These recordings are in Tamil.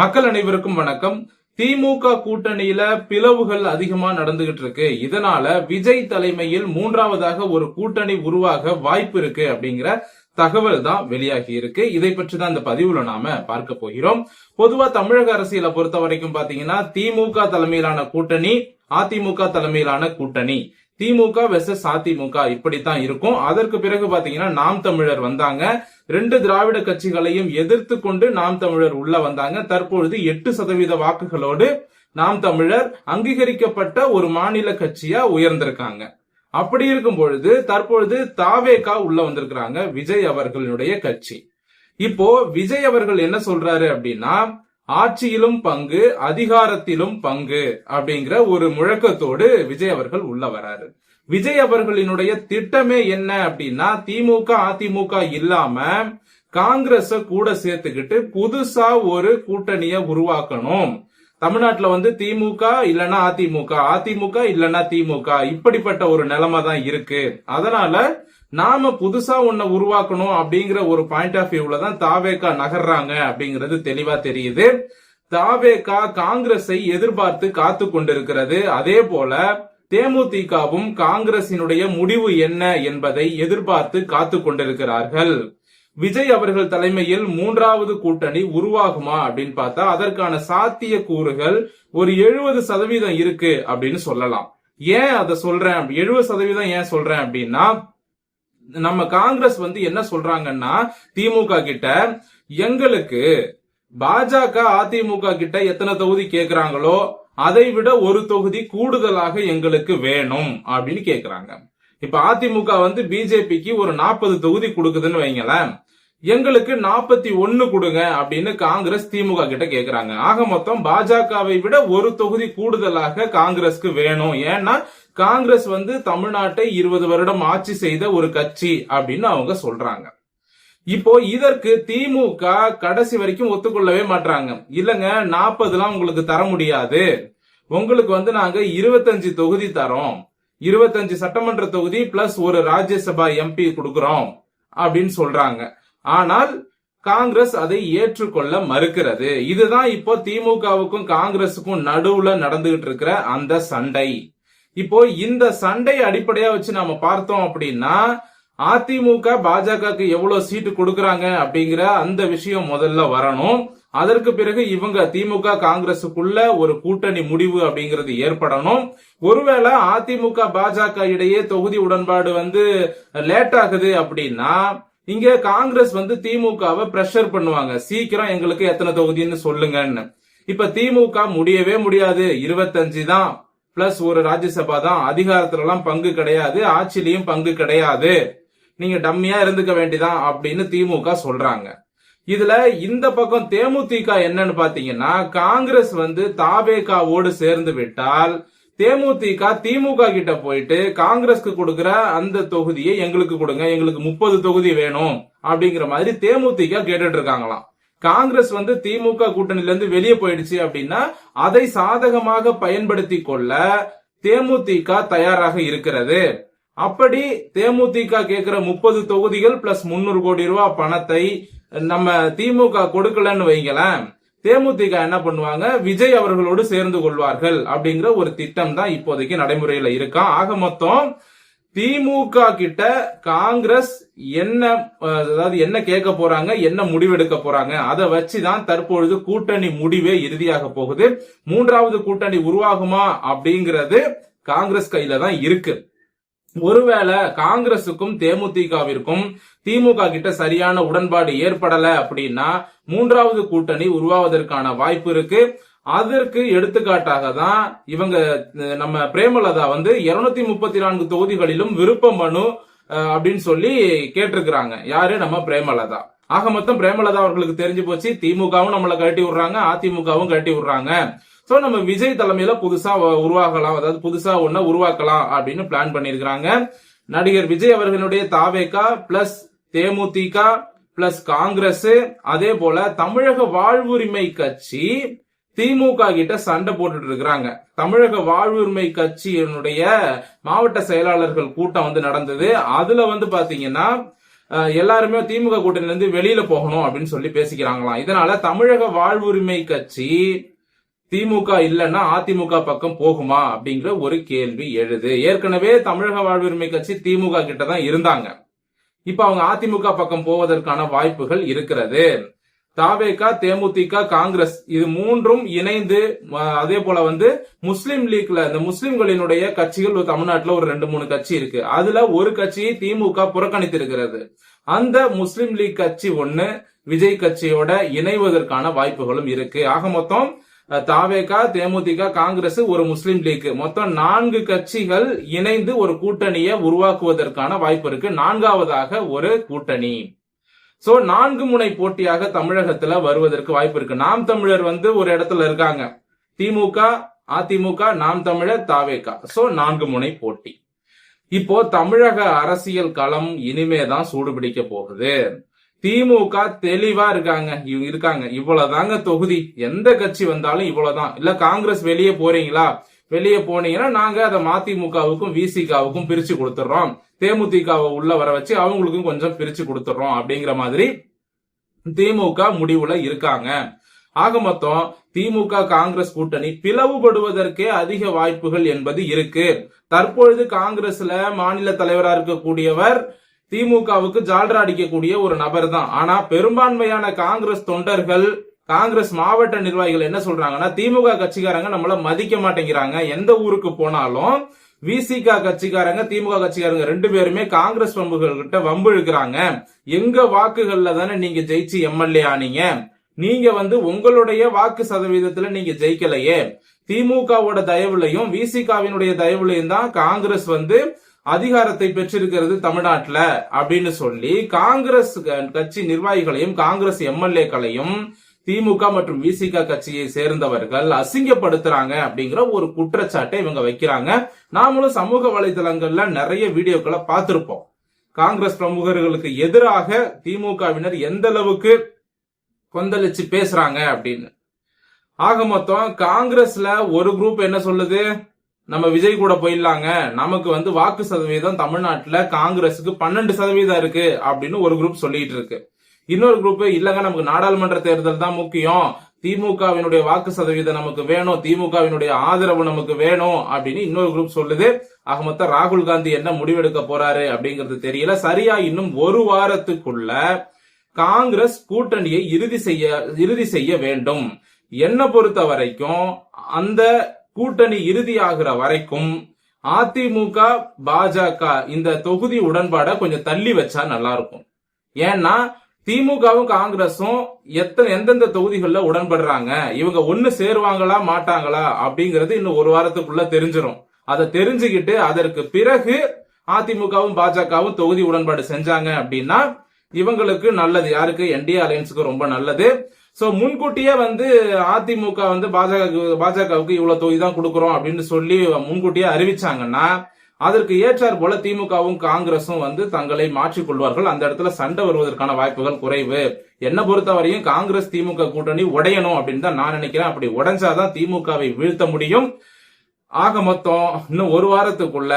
மக்கள் அனைவருக்கும் வணக்கம். திமுக கூட்டணியில பிளவுகள் அதிகமா நடந்துகிட்டு இருக்கு இதனால விஜய் தலைமையில் மூன்றாவதாக ஒரு கூட்டணி உருவாக வாய்ப்பு இருக்கு அப்படிங்கிற தகவல் தான் வெளியாகி இருக்கு. இதை பற்றி தான் இந்த பதிவுல நாம பார்க்க போகிறோம். பொதுவா தமிழக அரசியலை பொறுத்த வரைக்கும் பாத்தீங்கன்னா திமுக தலைமையிலான கூட்டணி அதிமுக தலைமையிலான கூட்டணி. திமுக வெர்சஸ் அதிமுக இப்படித்தான் இருக்கும். அதற்கு பிறகு பாத்தீங்கன்னா நாம் தமிழர் வந்தாங்க. ரெண்டு திராவிட கட்சிகளையும் எதிர்த்து கொண்டு நாம் தமிழர் உள்ள வந்தாங்க. தற்பொழுது எட்டு சதவீத வாக்குகளோடு நாம் தமிழர் அங்கீகரிக்கப்பட்ட ஒரு மாநில கட்சியா உயர்ந்திருக்காங்க. அப்படி இருக்கும் பொழுது தற்பொழுது தாவேகா உள்ள வந்திருக்கிறாங்க விஜய் அவர்களுடைய கட்சி. இப்போ விஜய் அவர்கள் என்ன சொல்றாரு அப்படின்னா ஆட்சியிலும் பங்கு அதிகாரத்திலும் பங்கு அப்படிங்கிற ஒரு முழக்கத்தோடு விஜய் அவர்கள் உள்ள வராரு. விஜய் அவர்களினுடைய திட்டமே என்ன அப்படின்னா திமுக அதிமுக இல்லாம காங்கிரஸ கூட சேர்த்துக்கிட்டு புதுசா ஒரு கூட்டணியை உருவாக்கணும். தமிழ்நாட்டுல வந்து திமுக இல்லைன்னா அதிமுக அதிமுக இல்லைன்னா திமுக இப்படிப்பட்ட ஒரு நிலைமை தான் இருக்கு. அதனால நாம புதுசா ஒன்ன உருவாக்கணும் அப்படிங்கிற ஒரு பாயிண்ட் ஆஃப் வியூல தான் தாவேக்கா நகர்றாங்க அப்படிங்கிறது தெளிவா தெரியுது. தாவேகா காங்கிரஸை எதிர்பார்த்து காத்து கொண்டிருக்கிறது. அதே போல தேமுதிகவும் காங்கிரசினுடைய முடிவு என்ன என்பதை எதிர்பார்த்து காத்து கொண்டிருக்கிறார்கள். விஜய் அவர்கள் தலைமையில் மூன்றாவது கூட்டணி உருவாகுமா அப்படின்னு பார்த்தா அதற்கான சாத்திய கூறுகள் ஒரு எழுபது சதவீதம் இருக்கு அப்படின்னு சொல்லலாம். ஏன் அதை சொல்றேன் எழுபது சதவீதம் ஏன் சொல்றேன் அப்படின்னா நம்ம காங்கிரஸ் வந்து என்ன சொல்றாங்கன்னா திமுக கிட்ட எங்களுக்கு பாஜக அதிமுக கிட்ட எத்தனை தொகுதி கேட்கிறாங்களோ அதை விட ஒரு தொகுதி கூடுதலாக எங்களுக்கு வேணும் அப்படின்னு கேக்குறாங்க. இப்ப அதிமுக வந்து பிஜேபிக்கு ஒரு நாற்பது தொகுதி கொடுக்குதுன்னு வைங்களேன். எங்களுக்கு நாற்பத்தி ஒன்னு கொடுங்க அப்படின்னு காங்கிரஸ் திமுக கிட்ட கேக்குறாங்க. ஆக மொத்தம் பாஜகவை விட ஒரு தொகுதி கூடுதலாக காங்கிரஸ்க்கு வேணும். ஏன்னா காங்கிரஸ் வந்து தமிழ்நாட்டை இருபது வருடம் ஆட்சி செய்த ஒரு கட்சி அப்படின்னு அவங்க சொல்றாங்க. இப்போ இதற்கு திமுக கடைசி வரைக்கும் ஒத்துக்கொள்ளவே மாட்டாங்க இல்லங்க நாற்பதுலாம் உங்களுக்கு தர முடியாது. உங்களுக்கு வந்து நாங்க இருபத்தஞ்சு தொகுதி தரோம். இருபத்தஞ்சு சட்டமன்ற தொகுதி பிளஸ் ஒரு ராஜ்யசபா எம்பி கொடுக்கிறோம் அப்படின்னு சொல்றாங்க. ஆனால் காங்கிரஸ் அதை ஏற்றுக்கொள்ள மறுக்கிறது. இதுதான் இப்போ திமுகவுக்கும் காங்கிரசுக்கும் நடுவுல நடந்துகிட்டு இருக்கிற அந்த சண்டை. இப்போ இந்த சண்டை அடிப்படையா வச்சு நாம பார்த்தோம் அப்படின்னா அதிமுக பாஜகவுக்கு எவ்வளவு சீட்டு கொடுக்கறாங்க அப்படிங்கிற அந்த விஷயம் முதல்ல வரணும். அதற்கு பிறகு இவங்க திமுக காங்கிரசுக்குள்ள ஒரு கூட்டணி முடிவு அப்படிங்கிறது ஏற்படணும். ஒருவேளை அதிமுக பாஜக இடையே தொகுதி உடன்பாடு வந்து லேட் ஆகுது அப்படின்னா இங்க காங்கிரஸ் வந்து திமுகவை பிரஷர் பண்ணுவாங்க. சீக்கிரம் எங்களுக்கு எத்தனை தொகுதின்னு சொல்லுங்கன்னு. இப்ப திமுக முடியவே முடியாது. இருபத்தஞ்சு தான். பிளஸ் ஒரு ராஜ்யசபா தான். அதிகாரத்துல எல்லாம் பங்கு கிடையாது. ஆட்சிலையும் பங்கு கிடையாது. நீங்க டம்மியா இருந்துக்க வேண்டிதான் அப்படின்னு திமுக சொல்றாங்க. இதுல இந்த பக்கம் தேமுதிக என்னன்னு பாத்தீங்கன்னா காங்கிரஸ் வந்து தாவேகாவோடு சேர்ந்து விட்டால் தேமுதிக திமுக கிட்ட போயிட்டு காங்கிரஸ்க்கு கொடுக்கற அந்த தொகுதியை எங்களுக்கு கொடுங்க எங்களுக்கு முப்பது தொகுதி வேணும் அப்படிங்கிற மாதிரி தேமுதிக கேட்டுட்டு இருக்காங்களாம். காங்கிரஸ் வந்து திமுக கூட்டணியில இருந்து வெளியே போயிடுச்சு அப்படின்னா அதை சாதகமாக பயன்படுத்தி கொள்ள தேமுதிக தயாராக இருக்கிறது. அப்படி தேமுதிக கேட்கிற முப்பது தொகுதிகள் பிளஸ் முன்னூறு கோடி ரூபாய் பணத்தை நம்ம திமுக கொடுக்கலன்னு வைங்களேன் தேமுதிக என்ன பண்ணுவாங்க? விஜய் அவர்களோடு சேர்ந்து கொள்வார்கள் அப்படிங்கிற ஒரு திட்டம் தான் இப்போதைக்கு நடைமுறையில இருக்கா? ஆக மொத்தம் திமுக கிட்ட காங்கிரஸ் என்ன அதாவது என்ன கேட்க போறாங்க? என்ன முடிவெடுக்க போறாங்க? அதை வச்சுதான் தற்பொழுது கூட்டணி முடிவே இறுதியாக போகுது. மூன்றாவது கூட்டணி உருவாகுமா அப்படிங்கிறது காங்கிரஸ் கையில தான் இருக்கு. ஒருவேளை காங்கிரசுக்கும் தேமுதிகவிற்கும் திமுக கிட்ட சரியான உடன்பாடு ஏற்படல அப்படின்னா மூன்றாவது கூட்டணி உருவாவதற்கான வாய்ப்பு இருக்கு. அதற்கு எடுத்துக்காட்டாக தான் இவங்க நம்ம பிரேமலதா வந்து இருநூத்தி முப்பத்தி நான்கு தொகுதிகளிலும் விருப்ப மனு அப்படின்னு சொல்லி கேட்டிருக்கிறாங்க. யாரு? நம்ம பிரேமலதா. ஆக மொத்தம் பிரேமலதா அவர்களுக்கு தெரிஞ்சு போச்சு. திமுகவும் நம்மளை கட்டி விடுறாங்க அதிமுகவும் கட்டி விடுறாங்க. சோ நம்ம விஜய் தலைமையில புதுசா உருவாகலாம் அதாவது புதுசா ஒன்ன உருவாக்கலாம் அப்படின்னு பிளான் பண்ணிருக்கிறாங்க. நடிகர் விஜய் அவர்களுடைய தாவேகா பிளஸ் தேமுதிக பிளஸ் காங்கிரஸ் அதே போல தமிழக வாழ்வுரிமை கட்சி திமுக கிட்ட சண்டை போட்டுட்டு இருக்கிறாங்க. தமிழக வாழ்வுரிமை கட்சியினுடைய மாவட்ட செயலாளர்கள் கூட்டம் வந்து நடந்தது. அதுல வந்து பாத்தீங்கன்னா எல்லாருமே திமுக கூட்டணியில இருந்து வெளியில போகணும் அப்படின்னு சொல்லி பேசிக்கிறாங்களாம். இதனால தமிழக வாழ்வுரிமை கட்சி திமுக இல்லைன்னா அதிமுக பக்கம் போகுமா அப்படிங்கிற ஒரு கேள்வி எழுது. ஏற்கனவே தமிழக வாழ்வுரிமை கட்சி திமுக கிட்ட தான் இருந்தாங்க. இப்ப அவங்க அதிமுக பக்கம் போவதற்கான வாய்ப்புகள் இருக்கிறது. தாவேகா தேமுதிக காங்கிரஸ் இது மூன்றும் இணைந்து அதே போல வந்து முஸ்லீம் லீக்ல இந்த முஸ்லிம்களினுடைய கட்சிகள் ஒரு தமிழ்நாட்டுல ஒரு ரெண்டு மூணு கட்சி இருக்கு. அதுல ஒரு கட்சியை திமுக புறக்கணித்திருக்கிறது. அந்த முஸ்லிம் லீக் கட்சி ஒண்ணு விஜய் கட்சியோட இணைவதற்கான வாய்ப்புகளும் இருக்கு. ஆக மொத்தம் தாவேகா தேமுதிக காங்கிரஸ் ஒரு முஸ்லீம் லீக். மொத்தம் நான்கு கட்சிகள் இணைந்து ஒரு கூட்டணியை உருவாக்குவதற்கான வாய்ப்பு இருக்கு. நான்காவதாக ஒரு கூட்டணி. சோ நான்கு முனை போட்டியாக தமிழகத்துல வருவதற்கு வாய்ப்பு இருக்கு. நாம் தமிழர் வந்து ஒரு இடத்துல இருக்காங்க. திமுக அதிமுக நாம் தமிழர் தாவேகா. சோ நான்கு முனை போட்டி. இப்போ தமிழக அரசியல் களம் இனிமேதான் சூடுபிடிக்க போகுது. திமுக தெளிவா இருக்காங்க. இவங்க இருக்காங்க. இவ்வளவுதாங்க தொகுதி. எந்த கட்சி வந்தாலும் இவ்வளவுதான். இல்ல காங்கிரஸ் வெளியே போறீங்களா? வெளியே போனீங்கன்னா நாங்க அதை மதிமுகவுக்கும் விசிகாவுக்கும் பிரிச்சு கொடுத்துறோம் தேமுதிகவை உள்ள வர வச்சு அவங்களுக்கும் கொஞ்சம் பிரிச்சு கொடுத்துறோம் அப்படிங்கிற மாதிரி திமுக முடிவுல இருக்காங்க. ஆக மொத்தம் திமுக காங்கிரஸ் கூட்டணி பிளவுபடுவதற்கே அதிக வாய்ப்புகள் என்பது இருக்கு. தற்பொழுது காங்கிரஸ்ல மாநில தலைவரா இருக்கக்கூடியவர் திமுகவுக்கு ஜால்ரா அடிக்கக்கூடிய ஒரு நபர் தான் ஆனா பெரும்பான்மையான காங்கிரஸ் தொண்டர்கள் காங்கிரஸ் மாவட்ட நிர்வாகிகள் என்ன சொல்றாங்கன்னா திமுக கட்சிக்காரங்க நம்மள மதிக்க மாட்டேங்கிறாங்க. எந்த ஊருக்கு போனாலும் விசிக கட்சிக்காரங்க திமுக கட்சிக்காரங்க ரெண்டு பேருமே காங்கிரஸ் பம்புகள் கிட்ட வம்பு இழுக்கிறாங்க. எங்க வாக்குகள்ல தானே நீங்க ஜெயிச்சு எம்எல்ஏ ஆனீங்க? நீங்க வந்து உங்களுடைய வாக்கு சதவீதத்துல நீங்க ஜெயிக்கலையே. திமுகவோட தயவுலையும் விசிகாவினுடைய தயவுலையும் தான் காங்கிரஸ் வந்து அதிகாரத்தை பெற்றிருக்கிறது தமிழ்நாட்டில் அப்படின்னு சொல்லி காங்கிரஸ் க- கட்சி நிர்வாகிகளையும் காங்கிரஸ் எம்எல்ஏக்களையும் திமுக மற்றும் விசிக கட்சியை சேர்ந்தவர்கள் அசிங்கப்படுத்துறாங்க அப்படிங்கிற ஒரு குற்றச்சாட்டை இவங்க வைக்கிறாங்க. நாமளும் சமூக வலைதளங்கள்ல நிறைய வீடியோக்களை பார்த்திருப்போம். காங்கிரஸ் பிரமுகர்களுக்கு எதிராக திமுகவினர் எந்த அளவுக்கு கொந்தளிச்சு பேசுறாங்க அப்படின்னு. ஆக மொத்தம் காங்கிரஸ்ல ஒரு குரூப் என்ன சொல்லுது? நம்ம விஜய் கூட போயிடலாங்க. நமக்கு வந்து வாக்கு சதவீதம் தமிழ்நாட்டுல காங்கிரஸுக்கு பன்னெண்டு சதவீதம் இருக்கு அப்படின்னு ஒரு குரூப் சொல்லிட்டு இருக்கு. இன்னொரு குரூப் இல்லங்க நமக்கு நாடாளுமன்ற தேர்தல் தான் முக்கியம். திமுகவினுடைய வாக்கு சதவீதம் நமக்கு வேணும். திமுகவினுடைய ஆதரவு நமக்கு வேணும் அப்படின்னு இன்னொரு குரூப் சொல்லுது. ஆக மொத்தம் ராகுல் காந்தி என்ன முடிவெடுக்க போறாரு அப்படிங்கிறது தெரியல. சரியா இன்னும் ஒரு வாரத்துக்குள்ள காங்கிரஸ் கூட்டணியை இறுதி செய்ய இறுதி செய்ய வேண்டும். என்ன பொறுத்த வரைக்கும் அந்த கூட்டணி இறுதியாகிற வரைக்கும் அதிமுக பாஜக இந்த தொகுதி உடன்பாடை கொஞ்சம் தள்ளி வச்சா நல்லா இருக்கும் ஏன்னா திமுகவும் காங்கிரஸும் எத்தனை எந்தெந்த தொகுதிகளில் உடன்படுறாங்க? இவங்க ஒண்ணு சேருவாங்களா மாட்டாங்களா? அப்படிங்கறது இன்னும் ஒரு வாரத்துக்குள்ள தெரிஞ்சிடும் அதை தெரிஞ்சுக்கிட்டு அதற்கு பிறகு அதிமுகவும் பாஜகவும் தொகுதி உடன்பாடு செஞ்சாங்க அப்படின்னா இவங்களுக்கு நல்லது. யாருக்கு? என்டிஏ அலையன்ஸுக்கு ரொம்ப நல்லது. சோ முன்கூட்டியே வந்து அதிமுக வந்து பாஜக பாஜகவுக்கு இவ்வளவு தொகுதி தான் கொடுக்கறோம் அப்படின்னு சொல்லி முன்கூட்டியே அறிவிச்சாங்கன்னா அதற்கு ஏற்றார் போல திமுகவும் காங்கிரசும் வந்து தங்களை மாற்றிக் கொள்வார்கள். அந்த இடத்துல சண்டை வருவதற்கான வாய்ப்புகள் குறைவு. என்ன பொறுத்தவரையும் காங்கிரஸ் திமுக கூட்டணி உடையணும் அப்படின்னு தான் நான் நினைக்கிறேன். அப்படி உடைஞ்சாதான் திமுகவை வீழ்த்த முடியும். ஆக மொத்தம் இன்னும் ஒரு வாரத்துக்குள்ள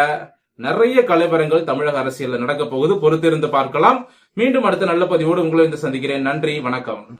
நிறைய கலவரங்கள் தமிழக அரசியல்ல நடக்க போகுது. பொறுத்திருந்து பார்க்கலாம். மீண்டும் அடுத்த நல்ல பதிவோடு உங்களை வந்து சந்திக்கிறேன். நன்றி வணக்கம்.